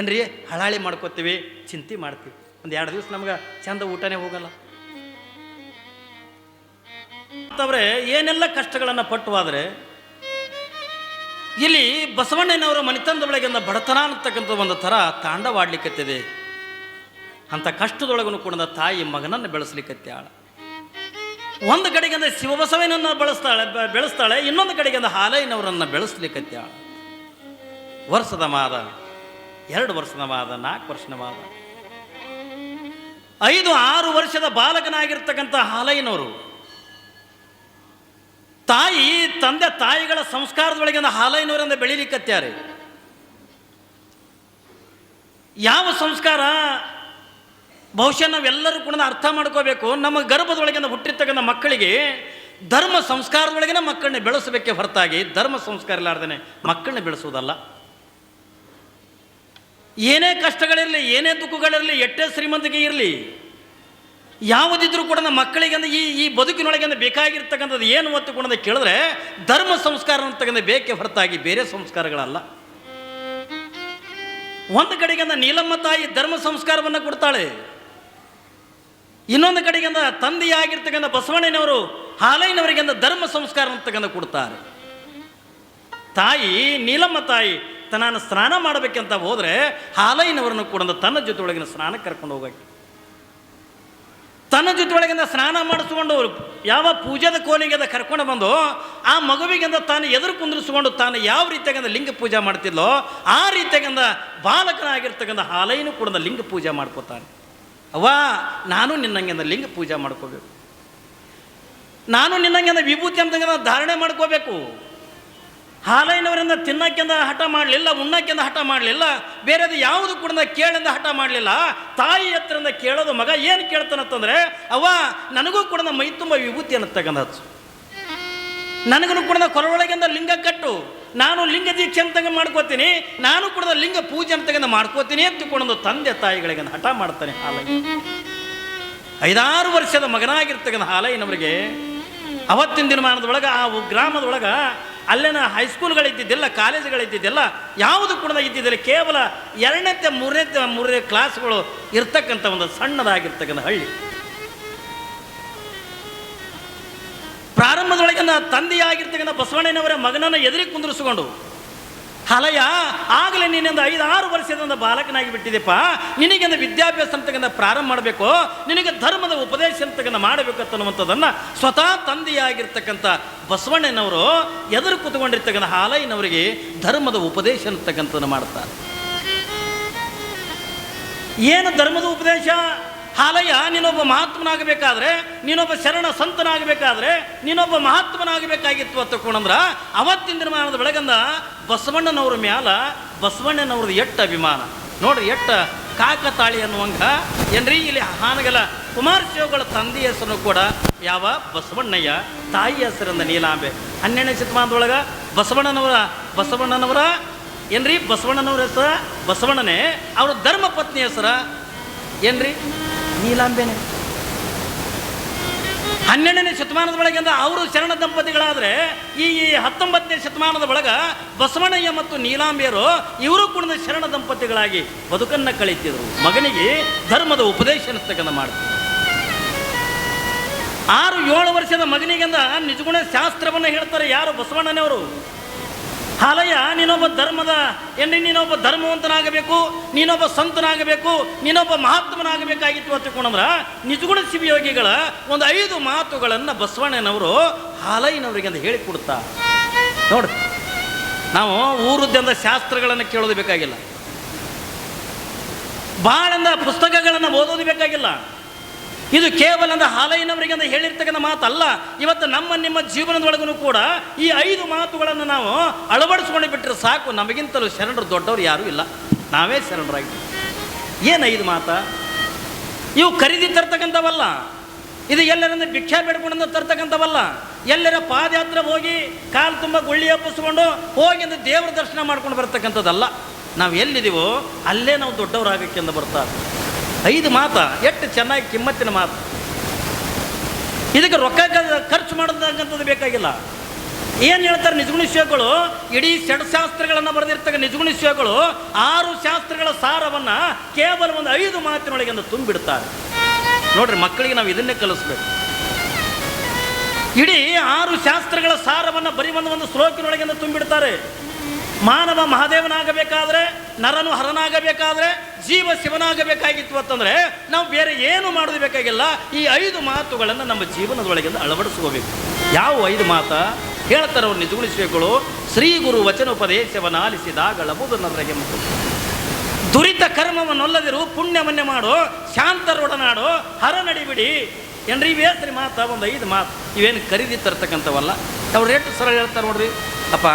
ಏನ್ರಿ ಹಳಾಳಿ ಮಾಡ್ಕೋತೀವಿ, ಚಿಂತೆ ಮಾಡ್ತೀವಿ. ಒಂದು ಎರಡು ದಿವಸ ನಮ್ಗೆ ಚಂದ ಊಟನೇ ಹೋಗಲ್ಲ. ಮತ್ತವ್ರೆ, ಏನೆಲ್ಲ ಕಷ್ಟಗಳನ್ನು ಪಟ್ಟುವಾದರೆ ಇಲ್ಲಿ ಬಸವಣ್ಣನವರ ಮನೆತನದೊಳಗಿಂದ ಬಡತನ ಅಂತಕ್ಕಂಥ ಒಂದು ಥರ ತಾಂಡವಾಡ್ಲಿಕ್ಕತ್ತಿದೆ ಅಂಥ ಕಷ್ಟದೊಳಗೂ ಕೂಡ ತಾಯಿ ಮಗನನ್ನು ಬೆಳೆಸ್ಲಿಕ್ಕತ್ತಾಳ ಒಂದು ಕಡೆಗಿಂದ ಶಿವಬಸವನನ್ನು ಬಳಸ್ತಾಳೆ ಬೆಳೆಸ್ತಾಳೆ, ಇನ್ನೊಂದು ಕಡೆಗಿಂದ ಹಾಲಯ್ಯನವರನ್ನು ಬೆಳೆಸ್ಲಿಕ್ಕತ್ತಾಳ ವರ್ಷದ ಮಾದ, ಎರಡು ವರ್ಷದ ಮಾದ, ನಾಲ್ಕು ವರ್ಷದ ಮಾದ. ಐದು, ಆರು ವರ್ಷದ ಬಾಲಕನಾಗಿರ್ತಕ್ಕಂಥ ಹಾಲಯ್ಯನವರು ತಾಯಿ, ತಂದೆ, ತಾಯಿಗಳ ಸಂಸ್ಕಾರದೊಳಗೆ ಹಾಲೈನೂರಿಂದ ಬೆಳಿಲಿಕ್ಕತ್ಯಾರೆ ಯಾವ ಸಂಸ್ಕಾರ? ಬಹುಶಃ ನಾವೆಲ್ಲರೂ ಕೂಡ ಅರ್ಥ ಮಾಡ್ಕೋಬೇಕು. ನಮ್ಮ ಗರ್ಭದೊಳಗಿಂದ ಹುಟ್ಟಿರ್ತಕ್ಕಂಥ ಮಕ್ಕಳಿಗೆ ಧರ್ಮ ಸಂಸ್ಕಾರದೊಳಗಿನ ಮಕ್ಕಳನ್ನ ಬೆಳೆಸಬೇಕೆ ಹೊರತಾಗಿ ಧರ್ಮ ಸಂಸ್ಕಾರ ಇಲ್ಲಾರ್ದೇ ಮಕ್ಕಳನ್ನ ಬೆಳೆಸುವುದಲ್ಲ. ಏನೇ ಕಷ್ಟಗಳಿರಲಿ, ಏನೇ ದುಃಖಗಳಿರಲಿ ಎಟ್ಟೇ ಶ್ರೀಮಂತಿಕೆ ಇರಲಿ ಯಾವುದಿದ್ರೂ ಕೂಡ ನಮ್ಮ ಮಕ್ಕಳಿಗೆ ಅಂದರೆ ಈ ಈ ಬದುಕಿನೊಳಗೆ ಅಂದರೆ ಬೇಕಾಗಿರ್ತಕ್ಕಂಥದ್ದು ಏನು ಒತ್ತು ಕೂಡ ಕೇಳಿದ್ರೆ ಧರ್ಮ ಸಂಸ್ಕಾರ ಅಂತಕ್ಕಂಥ ಬೇಕೆ ಹೊರತಾಗಿ, ಬೇರೆ ಸಂಸ್ಕಾರಗಳಲ್ಲ. ಒಂದು ಕಡೆಗೆ ಅಂದ ನೀಲಮ್ಮ ತಾಯಿ ಧರ್ಮ ಸಂಸ್ಕಾರವನ್ನು ಕೊಡ್ತಾಳೆ. ಇನ್ನೊಂದು ಕಡೆಗೆ ಅಂದ್ರೆ ತಂದೆಯಾಗಿರ್ತಕ್ಕಂಥ ಬಸವಣ್ಣನವರು ಹಾಲೈನವರಿಗೆ ಅಂದ್ರೆ ಧರ್ಮ ಸಂಸ್ಕಾರ ಅಂತಕ್ಕಂಥ ಕೊಡ್ತಾರೆ. ತಾಯಿ, ನೀಲಮ್ಮ ತಾಯಿ ತನ್ನ ನಾನು ಸ್ನಾನ ಮಾಡಬೇಕಂತ ಹೋದ್ರೆ ಹಾಲೈನವರನ್ನು ಕೂಡ ತನ್ನ ಜೊತೆ ಒಳಗಿನ ಸ್ನಾನ ಕರ್ಕೊಂಡು ಹೋಗಕ್ಕೆ. ತನ್ನ ಜೊತೆ ಒಳಗಿಂದ ಸ್ನಾನ ಮಾಡಿಸ್ಕೊಂಡು ಯಾವ ಪೂಜಾದ ಕೋಲಿಗೆ ಕರ್ಕೊಂಡು ಬಂದು ಆ ಮಗುವಿಗಿಂದ ತಾನು ಎದುರು ಕುಂದಿರಿಸ್ಕೊಂಡು ತಾನು ಯಾವ ರೀತಿಯಾಗಿಂದ ಲಿಂಗ ಪೂಜೆ ಮಾಡ್ತಿದ್ಲೋ ಆ ರೀತಿಯಾಗಿಂದ ಬಾಲಕನಾಗಿರ್ತಕ್ಕಂಥ ಹಾಲೈನು ಕೂಡ ಲಿಂಗ ಪೂಜೆ ಮಾಡ್ಕೋತಾನೆ. ಅವ್ವ, ನಾನು ನಿನ್ನಂಗಿಂದ ಲಿಂಗ ಪೂಜೆ ಮಾಡ್ಕೋಬೇಕು. ನಾನು ನಿನ್ನಂಗಿಂದ ವಿಭೂತಿ ಅಂತಂಗ ಧಾರಣೆ ಮಾಡ್ಕೋಬೇಕು. ಹಾಲೈನವರಿಂದ ತಿನ್ನಕ್ಕೆಂದ ಹಠ ಮಾಡಲಿಲ್ಲ, ಉಣ್ಣಕ್ಕೆಂದ ಹಠ ಮಾಡಲಿಲ್ಲ, ಬೇರೆದು ಯಾವುದು ಕೂಡ ಕೇಳಿಂದ ಹಠ ಮಾಡಲಿಲ್ಲ. ತಾಯಿ ಹತ್ರದಿಂದ ಕೇಳೋದು ಮಗ ಏನು ಕೇಳ್ತಾನಂತಂದರೆ ಅವ ನನಗೂ ಕೂಡ ಮೈ ತುಂಬ ವಿಭೂತಿ ತಗೊಂಡು ನನಗೂ ಕೂಡ ಕೊರಳೊಳಗಿಂದ ಲಿಂಗ ಕಟ್ಟು. ನಾನು ಲಿಂಗ ದೀಕ್ಷೆ ಅಂತ ಮಾಡ್ಕೋತೀನಿ, ನಾನು ಕೂಡ ಲಿಂಗ ಪೂಜೆ ಅಂತ ಮಾಡ್ಕೋತೀನಿ ಅಂತಕೊಂಡು ತಂದೆ ತಾಯಿಗಳಿಗೆ ಹಠ ಮಾಡ್ತಾನೆ ಹಾಲೈ ಐದಾರು ವರ್ಷದ ಮಗನಾಗಿರ್ತಕ್ಕಂಥ ಹಾಲೈನವರಿಗೆ ಅವತ್ತಿನ ದಿನಮಾನದೊಳಗೆ, ಆ ಗ್ರಾಮದೊಳಗೆ ಅಲ್ಲಿನ ಹೈಸ್ಕೂಲ್ಗಳಿದ್ದಿದ್ದಿಲ್ಲ ಕಾಲೇಜುಗಳಿದ್ದಿದ್ದಿಲ್ಲ ಯಾವುದು ಕೂಡ ಇದ್ದಿದ್ದಿಲ್ಲ. ಕೇವಲ ಎರಡನೇ, ಮೂರನೇ ಮೂರನೇ ಕ್ಲಾಸ್ಗಳು ಇರ್ತಕ್ಕಂಥ ಒಂದು ಸಣ್ಣದಾಗಿರ್ತಕ್ಕಂಥ ಹಳ್ಳಿ. ಪ್ರಾರಂಭದೊಳಗಿನ ತಂದೆಯಾಗಿರ್ತಕ್ಕಂಥ ಬಸವಣ್ಣನವರ ಮಗನನ್ನು ಎದುರಿಗೆ ಕುಂದಿರಿಸಿಕೊಂಡು ಹಲಯ ಆಗಲೇ ನೀನೊಂದು ಐದು ಆರು ವರ್ಷದಿಂದ ಬಾಲಕನಾಗಿ ಬಿಟ್ಟಿದೆಪ್ಪ. ನಿನಗೆಂದ ವಿದ್ಯಾಭ್ಯಾಸ ಅಂತಕ್ಕಂಥ ಪ್ರಾರಂಭ ಮಾಡಬೇಕು. ನಿನಗೆ ಧರ್ಮದ ಉಪದೇಶ ಅಂತಕ್ಕಂಥ ಮಾಡಬೇಕು ಅನ್ನುವಂಥದ್ದನ್ನು ಸ್ವತಃ ತಂದೆಯಾಗಿರ್ತಕ್ಕಂಥ ಬಸವಣ್ಣನವರು ಎದುರು ಕೂತ್ಕೊಂಡಿರ್ತಕ್ಕಂಥ ಹಾಲಯ್ಯನವರಿಗೆ ಧರ್ಮದ ಉಪದೇಶ ಅಂತಕ್ಕಂಥದ್ದು ಮಾಡ್ತಾರೆ. ಏನು ಧರ್ಮದ ಉಪದೇಶ? ಹಾಲಯ್ಯ, ನೀನೊಬ್ಬ ಮಹಾತ್ಮನಾಗಬೇಕಾದ್ರೆ, ನೀನೊಬ್ಬ ಶರಣ ಸಂತನಾಗಬೇಕಾದ್ರೆ, ನೀನೊಬ್ಬ ಮಹಾತ್ಮನಾಗಬೇಕಾಗಿತ್ತು ಅಂತ ತಕೊಂಡಂದ್ರ ಅವತ್ತಿನ ದಿನಮಾನದ ಬೆಳಗಂದ ಬಸವಣ್ಣನವ್ರ ಮ್ಯಾಲ ಬಸವಣ್ಣನವ್ರದ್ದು ಎಟ್ಟ ಅಭಿಮಾನ. ನೋಡ್ರಿ, ಎಟ್ಟ ಕಾಕತಾಳಿ ಅನ್ನುವಂಗ. ಏನ್ರಿ, ಇಲ್ಲಿ ಹಾನಗಲ ಕುಮಾರಶಿವಗಳ ತಂದೆ ಹೆಸರು ಕೂಡ ಯಾವ ಬಸವಣ್ಣಯ್ಯ ತಾಯಿ ಹೆಸರಿಂದ ನೀಲಾಂಬೆ. ಹನ್ನೆರಡನೇ ಶತಮಾನದೊಳಗ ಬಸವಣ್ಣನವರ ಬಸವಣ್ಣನವರ, ಏನ್ರಿ, ಬಸವಣ್ಣನವ್ರ ಹೆಸರ, ಬಸವಣ್ಣನೇ, ಅವರ ಧರ್ಮ ಪತ್ನಿ ಹೆಸರ, ಏನ್ರಿ? ನೀಲಾಂಬೆನೆ ಹನ್ನೆರಡನೇ ಶತಮಾನದ ಒಳಗೆ ಅಂದ್ರೆ ಅವರು ಶರಣ ದಂಪತಿಗಳಾದರೆ ಈ ಈ ಹತ್ತೊಂಬತ್ತನೇ ಶತಮಾನದ ಒಳಗೆ ಬಸವಣ್ಣಯ್ಯ ಮತ್ತು ನೀಲಾಂಬೆಯರು ಇವರು ಕೂಡ ಶರಣ ದಂಪತಿಗಳಾಗಿ ಬದುಕನ್ನ ಕಳೀತಿದ್ರು. ಮಗನಿಗೆ ಧರ್ಮದ ಉಪದೇಶ ಅಂತಕ್ಕಂಥ ಮಾಡ್ತಾರೆ ಆರು ಏಳು ವರ್ಷದ ಮಗನಿಗೆಂದ ನಿಜಗುಣ ಶಾಸ್ತ್ರವನ್ನು ಹೇಳ್ತಾರೆ ಯಾರು ಬಸವಣ್ಣನವರು? ಹಾಲಯ್ಯ, ನೀನೊಬ್ಬ ಧರ್ಮದ ಎಣ್ಣೆ ನೀನೊಬ್ಬ ಧರ್ಮವಂತನಾಗಬೇಕು, ನೀನೊಬ್ಬ ಸಂತನಾಗಬೇಕು, ನೀನೊಬ್ಬ ಮಹಾತ್ಮನಾಗಬೇಕಾಗಿತ್ತು ಅಂತ ತಿಳ್ಕೊಂಡ್ರ ನಿಜಗುಣ ಶಿವಯೋಗಿಗಳ ಒಂದು ಐದು ಮಾತುಗಳನ್ನು ಬಸವಣ್ಣನವರು ಹಾಲಯ್ಯನವರಿಗೆ ಅಂತ ಹೇಳಿಕೊಡ್ತಾ ನೋಡಿ, ನಾವು ಊರದ್ದಂದ ಶಾಸ್ತ್ರಗಳನ್ನು ಕೇಳೋದು ಬೇಕಾಗಿಲ್ಲ. ಭಾಳಂದ ಪುಸ್ತಕಗಳನ್ನು ಓದೋದು ಬೇಕಾಗಿಲ್ಲ. ಇದು ಕೇವಲ ಅಂದ್ರೆ ಹಾಲೈನವರಿಗೆ ಅಂತ ಹೇಳಿರ್ತಕ್ಕಂಥ ಮಾತಲ್ಲ. ಇವತ್ತು ನಮ್ಮ ನಿಮ್ಮ ಜೀವನದೊಳಗೂ ಕೂಡ ಈ ಐದು ಮಾತುಗಳನ್ನು ನಾವು ಅಳವಡಿಸ್ಕೊಂಡು ಬಿಟ್ಟರೆ ಸಾಕು. ನಮಗಿಂತಲೂ ಶರಣರು ದೊಡ್ಡವರು ಯಾರೂ ಇಲ್ಲ. ನಾವೇ ಶರಣರಾಗಿ ಏನು ಐದು ಮಾತ? ಇವು ಖರೀದಿ ತರ್ತಕ್ಕಂಥವಲ್ಲ. ಇದು ಎಲ್ಲರಿಂದ ಭಿಕ್ಷಾ ಬೇಡ್ಕೊಂಡು ತರ್ತಕ್ಕಂಥವಲ್ಲ. ಎಲ್ಲರ ಪಾದಯಾತ್ರೆ ಹೋಗಿ ಕಾಲು ತುಂಬ ಗುಳ್ಳಿ ಹಬ್ಬಿಸ್ಕೊಂಡು ಹೋಗಿ ಅಂದ್ರೆ ದೇವ್ರ ದರ್ಶನ ಮಾಡ್ಕೊಂಡು ಬರ್ತಕ್ಕಂಥದ್ದಲ್ಲ. ನಾವು ಎಲ್ಲಿದ್ದೀವೋ ಅಲ್ಲೇ ನಾವು ದೊಡ್ಡವರಾಗಕ್ಕೆಂದು ಬರ್ತಾರೆ. ಐದು ಮಾತ ಎಷ್ಟು ಚೆನ್ನಾಗಿ ಕಿಮ್ಮತ್ತಿನ ಮಾತು ಇದಕ್ಕೆ ರೊಕ್ಕ ಖರ್ಚು ಮಾಡಿದಂಥದ್ದು ಬೇಕಾಗಿಲ್ಲ. ಏನು ಹೇಳ್ತಾರೆ ನಿಜಗುಣಿಷ್ಯಗಳು ಇಡೀ ಶಾಸ್ತ್ರಗಳನ್ನು ಬರೆದಿರ್ತಕ್ಕ ನಿಜಗುಣಿಷ್ಯಗಳು ಆರು ಶಾಸ್ತ್ರಗಳ ಸಾರವನ್ನು ಕೇವಲ ಒಂದು ಐದು ಮಾತಿನೊಳಗೆ ತುಂಬಿಡ್ತಾರೆ. ನೋಡ್ರಿ, ಮಕ್ಕಳಿಗೆ ನಾವು ಇದನ್ನೇ ಕಲಿಸ್ಬೇಕು. ಇಡೀ ಆರು ಶಾಸ್ತ್ರಗಳ ಸಾರವನ್ನು ಬರೀ ಒಂದು ಒಂದು ಶ್ಲೋಕಿನೊಳಗೆ ತುಂಬಿಡ್ತಾರೆ. ಮಾನವ ಮಹಾದೇವನಾಗಬೇಕಾದ್ರೆ, ನರನು ಹರನಾಗಬೇಕಾದ್ರೆ, ಜೀವ ಶಿವನಾಗಬೇಕಾಗಿತ್ತು ಅಂತಂದ್ರೆ, ನಾವು ಬೇರೆ ಏನು ಮಾಡೋದು ಬೇಕಾಗಿಲ್ಲ. ಈ ಐದು ಮಾತುಗಳನ್ನು ನಮ್ಮ ಜೀವನದೊಳಗಿಂದ ಅಳವಡಿಸ್ಕೋಬೇಕು. ಯಾವ ಐದು ಮಾತ? ಹೇಳ್ತಾರೆ ಅವ್ರು ನಿಜಗುಣಿಸಬೇಕುಗಳು ಶ್ರೀ ಗುರು ವಚನೋಪದೇಶವನ್ನು ಆಲಿಸಿದಾಗ ಲಬುದನ್ನದ್ರಗೆ ಮತ್ತು ದುರಿತ ಕರ್ಮವನ್ನೊಲ್ಲದಿರು ಪುಣ್ಯವನ್ನೇ ಮಾಡು. ಶಾಂತರೊಡನಾಡು. ಹರ ನಡಿಬಿಡಿ. ಏನ್ರಿ ಬೇಸ್ರಿ ಮಾತ? ಒಂದು ಐದು ಮಾತು. ಇವೇನು ಖರೀದಿ ತರ್ತಕ್ಕಂಥವಲ್ಲ? ಅವ್ರು ಎಷ್ಟು ಸರಳ ಹೇಳ್ತಾರೆ ನೋಡ್ರಿ. ಅಪ್ಪ,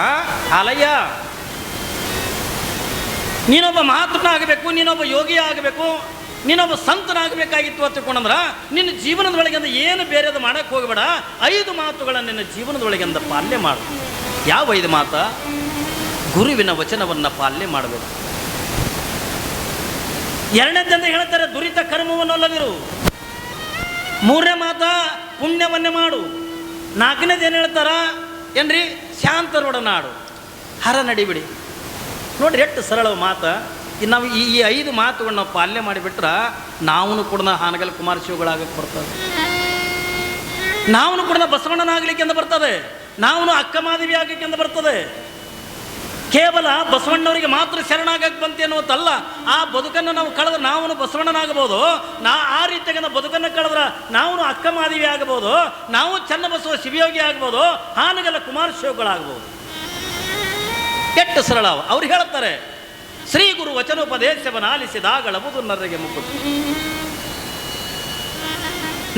ಹಾಲಯ್ಯ ನೀನೊಬ್ಬ ಮಹಾತ್ಮನಾಗಬೇಕು, ನೀನೊಬ್ಬ ಯೋಗಿ ಆಗಬೇಕು ನೀನೊಬ್ಬ ಸಂತನಾಗಬೇಕಾಗಿತ್ತು ಅಂತ ತಿಳ್ಕೊಂಡ್ರ ನಿನ್ನ ಜೀವನದೊಳಗಿಂದ ಏನು ಬೇರೆದು ಮಾಡಕ್ಕೆ ಹೋಗಬೇಡ. ಐದು ಮಾತುಗಳನ್ನು ನಿನ್ನ ಜೀವನದೊಳಗಿಂದ ಪಾಲನೆ ಮಾಡು. ಯಾವ ಐದು ಮಾತ? ಗುರುವಿನ ವಚನವನ್ನು ಪಾಲನೆ ಮಾಡಬೇಕು. ಎರಡನೇದಂತ ಹೇಳ್ತಾರೆ, ದುರಿತ ಕರ್ಮವನ್ನು ಅಲ್ಲದಿರು. ಮೂರನೇ ಮಾತ, ಪುಣ್ಯವನ್ನೇ ಮಾಡು. ನಾಲ್ಕನೇದು ಏನು ಹೇಳ್ತಾರ? ಏನ್ರಿ? ಶಾಂತರೊಡನಾಡು. ಹರ ನಡಿಬಿಡಿ ನೋಡ್ರಿ, ಎಷ್ಟು ಸರಳ ಮಾತು. ನಾವು ಈ ಐದು ಮಾತುಗಳನ್ನ ನಾವು ಪಾಲನೆ ಮಾಡಿಬಿಟ್ರೆ ನಾವು ಕೂಡ ಹಾನಗಲ್ ಕುಮಾರ ಶಿವಗಳಾಗಕ್ಕೆ ಬರ್ತದೆ. ನಾವು ಕೂಡ ಬಸವಣ್ಣನಾಗಲಿಕ್ಕೆ ಅಂತ ಬರ್ತದೆ. ನಾವು ಅಕ್ಕ ಮಾದೇವಿ ಆಗಕ್ಕೆ ಅಂತ ಬರ್ತದೆ. ಕೇವಲ ಬಸವಣ್ಣವರಿಗೆ ಮಾತ್ರ ಶರಣಾಗಕ್ಕೆ ಬಂತೆ ಅನ್ನೋದಲ್ಲ ಆ ಬದುಕನ್ನು ನಾವು ಕಳೆದ್ರೆ ನಾವು ಬಸವಣ್ಣನಾಗಬಹುದು. ನಾ ಆ ರೀತಿಯಾಗಿ ನಾವು ಬದುಕನ್ನು ಕಳೆದ್ರೆ ನಾವು ಅಕ್ಕ ಮಾದೇವಿ ಆಗಬಹುದು. ನಾವು ಚನ್ನಬಸವ ಶಿವಯೋಗಿ ಆಗ್ಬೋದು ಹಾನಗಲ್ಲ ಕುಮಾರ ಶಿವಗಳಾಗ್ಬೋದು ಕೆಟ್ಟ ಸರಳ. ಅವ. ಅವ್ರು ಹೇಳ್ತಾರೆ ಶ್ರೀ ಗುರು ವಚನೋಪದೇಶವನ್ನು ಆಲಿಸಿದಾಗಳಬಹುದು ನರಿಗೆ ಮುಕ್ಕುದು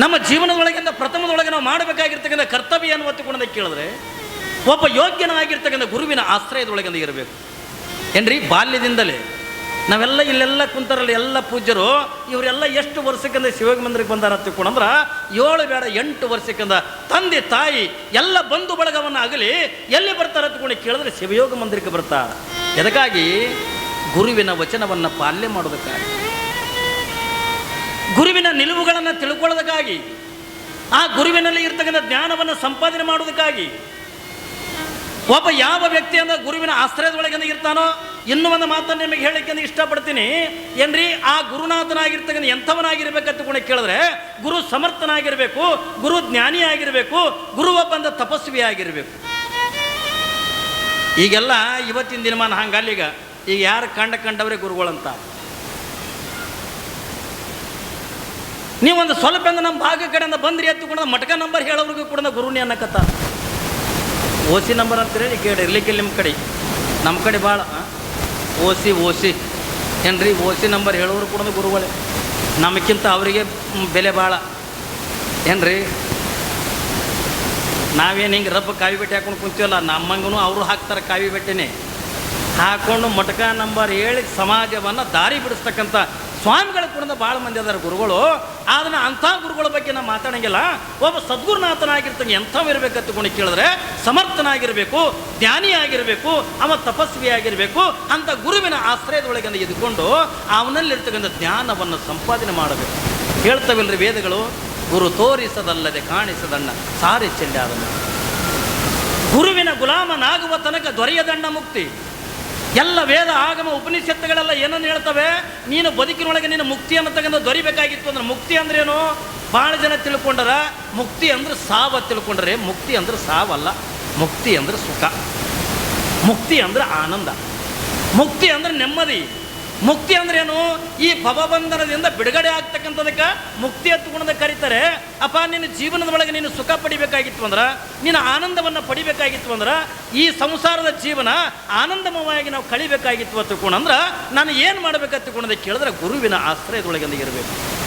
ನಮ್ಮ ಜೀವನದೊಳಗಿಂದ ಪ್ರಥಮದೊಳಗೆ ನಾವು ಮಾಡಬೇಕಾಗಿರ್ತಕ್ಕಂಥ ಕರ್ತವ್ಯ ಏನು ಒತ್ತುಕೊಂಡ ಕೇಳಿದ್ರೆ, ಒಬ್ಬ ಯೋಗ್ಯನಾಗಿರ್ತಕ್ಕಂಥ ಗುರುವಿನ ಆಶ್ರಯದೊಳಗಿಂದ ಇರಬೇಕು. ಏನ್ರಿ? ಬಾಲ್ಯದಿಂದಲೇ. ನಾವೆಲ್ಲ ಇಲ್ಲೆಲ್ಲ ಕುಂತಾರಲ್ಲ, ಎಲ್ಲ ಪೂಜ್ಯರು, ಇವರೆಲ್ಲ ಎಷ್ಟು ವರ್ಷಕ್ಕಿಂದ ಶಿವಗ ಮಂದಿರಕ್ಕೆ ಬಂದಾರ ಅಂತ ತಿಳ್ಕೊಂಡ್ರ ಏಳು ಬೇಡ, ಎಂಟು ವರ್ಷಕ್ಕಿಂದ ತಂದೆ, ತಾಯಿ, ಎಲ್ಲ ಬಂಧು ಬಳಗವನ್ನು ಆಗಲಿ ಎಲ್ಲಿ ಬರ್ತಾರ ಅಂತ ಕೇಳಿದ್ರೆ ಶಿವಯೋಗ ಮಂದಿರಕ್ಕೆ ಬರ್ತಾರೆ ಎದಕ್ಕಾಗಿ? ಗುರುವಿನ ವಚನವನ್ನು ಪಾಲನೆ ಮಾಡೋದಕ್ಕಾಗಿ ಗುರುವಿನ ನಿಲುವುಗಳನ್ನು ತಿಳ್ಕೊಳ್ಳೋದಕ್ಕಾಗಿ. ಆ ಗುರುವಿನಲ್ಲಿ ಇರ್ತಕ್ಕಂಥ ಜ್ಞಾನವನ್ನು ಸಂಪಾದನೆ ಮಾಡೋದಕ್ಕಾಗಿ ಒಬ್ಬ ಯಾವ ವ್ಯಕ್ತಿ ಅಂದ್ರೆ ಗುರುವಿನ ಆಶ್ರಯದೊಳಗೆ ಇರ್ತಾನೋ ಇನ್ನೂ ಒಂದು ಮಾತನ್ನು ನಿಮಗೆ ಹೇಳಕ್ಕೆ ಇಷ್ಟಪಡ್ತೀನಿ. ಏನ್ರಿ? ಆ ಗುರುನಾಥನಾಗಿರ್ತಕ್ಕಂಥ ಎಂಥವನಾಗಿರ್ಬೇಕಂತ ಗುಣ ಕೇಳಿದ್ರೆ, ಗುರು ಸಮರ್ಥನಾಗಿರಬೇಕು, ಗುರು ಜ್ಞಾನಿ ಆಗಿರಬೇಕು ಗುರು ಒಬ್ಬಂದ ತಪಸ್ವಿ ಆಗಿರಬೇಕು ಈಗೆಲ್ಲ ಇವತ್ತಿನ ದಿನಮಾನ ಹಂಗಲ್ಲೀಗ. ಈಗ ಯಾರು ಕಂಡ ಕಂಡವರೇ ಗುರುಗಳಂತ. ನೀವೊಂದು ಸ್ವಲ್ಪ ನಮ್ಮ ಭಾಗ ಕಡೆಯಿಂದ ಬಂದ್ರಿ ಕೂಡ ಮಟಕ ನಂಬರ್ ಹೇಳೋರಿಗೂ ಕೂಡ ಗುರುನಿ ಅನ್ನಕತ್ತ ಓಸಿ ನಂಬರ್ ಹೇಳಿ ಕೇಳಿ ಇರ್ಲಿಕ್ಕೆ ನಿಮ್ಮ ಕಡೆ. ನಮ್ಮ ಕಡೆ ಭಾಳ ಓಸಿ ಓಸಿ. ಏನ್ರಿ, ಓಸಿ ನಂಬರ್ ಹೇಳೋರು ಕೂಡ ಗುರುಗಳೇ. ನಮಗಿಂತ ಅವರಿಗೆ ಬೆಲೆ ಭಾಳ. ಏನ್ರಿ? ನಾವೇನು ಹಿಂಗೆ ರಬ್ಬ ಕಾವಿ ಬೆಟ್ಟೆ ಹಾಕೊಂಡು ಕುಂತೀವಲ್ಲ ನಮ್ಮಂಗೂ ಅವರು ಹಾಕ್ತಾರೆ ಕಾವಿ ಬೆಟ್ಟೆನೇ. ಹಾಕೊಂಡು ಮಟಕ ನಂಬರ್ ಹೇಳಿ ಸಮಾಜವನ್ನು ದಾರಿ ಬಿಡಿಸ್ತಕ್ಕಂಥ ಸ್ವಾಮಿಗಳ ಕುಣದ ಭಾಳ ಮಂದಿ ಅದಾರ ಗುರುಗಳು. ಆದ್ರೆ ಅಂಥ ಗುರುಗಳ ಬಗ್ಗೆ ನಾವು ಮಾತಾಡಂಗಿಲ್ಲ. ಒಬ್ಬ ಸದ್ಗುರುನಾಥನಾಗಿರ್ತಾನೆ ಎಂಥವ್ ಇರಬೇಕಂತ ಗುಣ ಕೇಳಿದ್ರೆ ಸಮರ್ಥನಾಗಿರಬೇಕು, ಜ್ಞಾನಿಯಾಗಿರಬೇಕು, ಅವ ತಪಸ್ವಿಯಾಗಿರಬೇಕು, ಅಂತ ಗುರುವಿನ ಆಶ್ರಯದೊಳಗೆ ಇದ್ಕೊಂಡು ಅವನಲ್ಲಿರ್ತಕ್ಕಂಥ ಜ್ಞಾನವನ್ನು ಸಂಪಾದನೆ ಮಾಡಬೇಕು. ಹೇಳ್ತವಿಲ್ರಿ ವೇದಗಳು? ಗುರು ತೋರಿಸದಲ್ಲದೆ ಕಾಣಿಸದಣ್ಣ, ಸಾರಿ ಚೆಲ್ಲಾದನು ಗುರುವಿನ ಗುಲಾಮನಾಗುವ ತನಕ ದೊರೆಯದಣ್ಣ ಮುಕ್ತಿ. ಎಲ್ಲ ವೇದ ಆಗಮ ಉಪನಿಷತ್ತುಗಳೆಲ್ಲ ಏನನ್ನು ಹೇಳ್ತವೆ? ನೀನು ಬದುಕಿನೊಳಗೆ ನೀನು ಮುಕ್ತಿಯನ್ನು ಅನ್ನತಕ್ಕಂಥ ದೊರಿಬೇಕಾಗಿತ್ತು ಅಂದ್ರೆ ಮುಕ್ತಿ ಅಂದ್ರೇನು? ಭಾಳ ಜನ ತಿಳ್ಕೊಂಡರ, ಮುಕ್ತಿ ಅಂದ್ರೆ ಸಾವ ತಿಳ್ಕೊಂಡ್ರೆ, ಮುಕ್ತಿ ಅಂದ್ರೆ ಸಾವಲ್ಲ, ಮುಕ್ತಿ ಅಂದ್ರೆ ಸುಖ, ಮುಕ್ತಿ ಅಂದ್ರೆ ಆನಂದ, ಮುಕ್ತಿ ಅಂದ್ರೆ ನೆಮ್ಮದಿ. ಮುಕ್ತಿ ಅಂದ್ರೆ ಏನು? ಈ ಭವಬಂಧನದಿಂದ ಬಿಡುಗಡೆ ಆಗ್ತಕ್ಕಂಥದಕ್ಕೆ ಮುಕ್ತಿ ಹತ್ತುಕೊಂಡ ಕರೀತಾರೆ. ಅಪ್ಪ, ನಿನ್ನ ಜೀವನದ ಒಳಗೆ ನೀನು ಸುಖ ಪಡಿಬೇಕಾಗಿತ್ತು ಅಂದ್ರೆ ನೀನು ಆನಂದವನ್ನು ಪಡಿಬೇಕಾಗಿತ್ತು ಅಂದ್ರೆ, ಈ ಸಂಸಾರದ ಜೀವನ ಆನಂದಮಯವಾಗಿ ನಾವು ಕಳಿಬೇಕಾಗಿತ್ತು ಅಂತ ಅಂದ್ರೆ, ನಾನು ಏನು ಗುಣದ ಕೇಳಿದ್ರೆ ಗುರುವಿನ ಆಶ್ರಯದೊಳಗೆ ಇರಬೇಕು.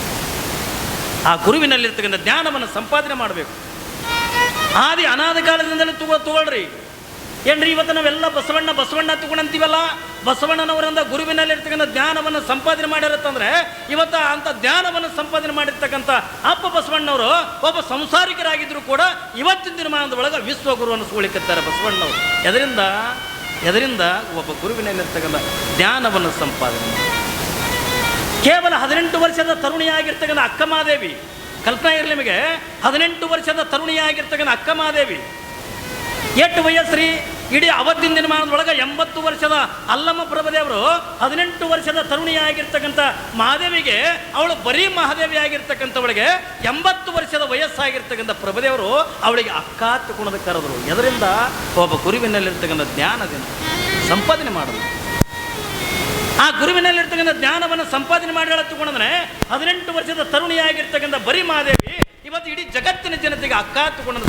ಆ ಗುರುವಿನಲ್ಲಿರ್ತಕ್ಕಂಥ ಜ್ಞಾನವನ್ನು ಸಂಪಾದನೆ ಮಾಡಬೇಕು. ಆದಿ ಅನಾದ ಕಾಲದಿಂದಲೂ ತಗೋ ತಗೊಳ್ರಿ. ಏನ್ರಿ ಇವತ್ತು ನಾವೆಲ್ಲ ಬಸವಣ್ಣ ಬಸವಣ್ಣ ತಗೊಂಡಂತೀವಲ್ಲ ಬಸವಣ್ಣನವರಿಂದ ಗುರುವಿನಲ್ಲಿರ್ತಕ್ಕಂಥ ಜ್ಞಾನವನ್ನು ಸಂಪಾದನೆ ಮಾಡಿರತ್ತಂದ್ರೆ ಇವತ್ತು ಅಂತ ಜ್ಞಾನವನ್ನು ಸಂಪಾದನೆ ಮಾಡಿರ್ತಕ್ಕಂಥ ಅಪ್ಪ ಬಸವಣ್ಣವರು ಒಬ್ಬ ಸಂಸಾರಿಕರಾಗಿದ್ದರೂ ಕೂಡ ಇವತ್ತಿನ ದಿನಮಾನದ ಒಳಗೆ ವಿಶ್ವಗುರು ಅನಿಸ್ಕೊಳಿಕತ್ತಾರೆ ಬಸವಣ್ಣವರು. ಎದರಿಂದ? ಎದರಿಂದ ಒಬ್ಬ ಗುರುವಿನಲ್ಲಿರ್ತಕ್ಕಂಥ ಜ್ಞಾನವನ್ನು ಸಂಪಾದನೆ ಕೇವಲ ಹದಿನೆಂಟು ವರ್ಷದ ತರುಣಿಯಾಗಿರ್ತಕ್ಕಂಥ ಅಕ್ಕಮಾದೇವಿ. ಕಲ್ಪನಾ ಇರಲಿ ನಿಮಗೆ, ಹದಿನೆಂಟು ವರ್ಷದ ತರುಣಿಯಾಗಿರ್ತಕ್ಕಂಥ ಅಕ್ಕಮಾದೇವಿ. ಎಷ್ಟು ವಯಸ್ಸ್ರಿ? ಇಡೀ ಅವತ್ತಿನ ದಿನಮಾನದೊಳಗೆ ಎಂಬತ್ತು ವರ್ಷದ ಅಲ್ಲಮ್ಮ ಪ್ರಭದೇವರು ಹದಿನೆಂಟು ವರ್ಷದ ತರುಣಿಯಾಗಿರ್ತಕ್ಕಂಥ ಮಹಾದೇವಿಗೆ, ಅವಳು ಬರೀ ಮಹಾದೇವಿ ಆಗಿರ್ತಕ್ಕಂಥವಳಿಗೆ ಎಂಬತ್ತು ವರ್ಷದ ವಯಸ್ಸಾಗಿರ್ತಕ್ಕಂಥ ಪ್ರಭದೇವರು ಅವಳಿಗೆ ಅಕ್ಕ ತಗೊಳೋದಕ್ಕೆ ಕರೆದರು. ಎದರಿಂದ? ಒಬ್ಬ ಗುರುವಿನಲ್ಲಿರ್ತಕ್ಕಂಥ ಜ್ಞಾನದಿಂದ ಸಂಪಾದನೆ ಮಾಡಿದ್ರು ಆ ಗುರುವಿನಲ್ಲಿರ್ತಕ್ಕಂಥ ಜ್ಞಾನವನ್ನು ಸಂಪಾದನೆ ಮಾಡಿ ತಗೊಂಡ್ರೆ ಹದಿನೆಂಟು ವರ್ಷದ ತರುಣಿಯಾಗಿರ್ತಕ್ಕಂಥ ಬರಿ ಮಹಾದೇವಿ ಇವತ್ತು ಇಡೀ ಜಗತ್ತಿನ ಜನತೆಗೆ ಅಕ್ಕ ತಗೊಂಡು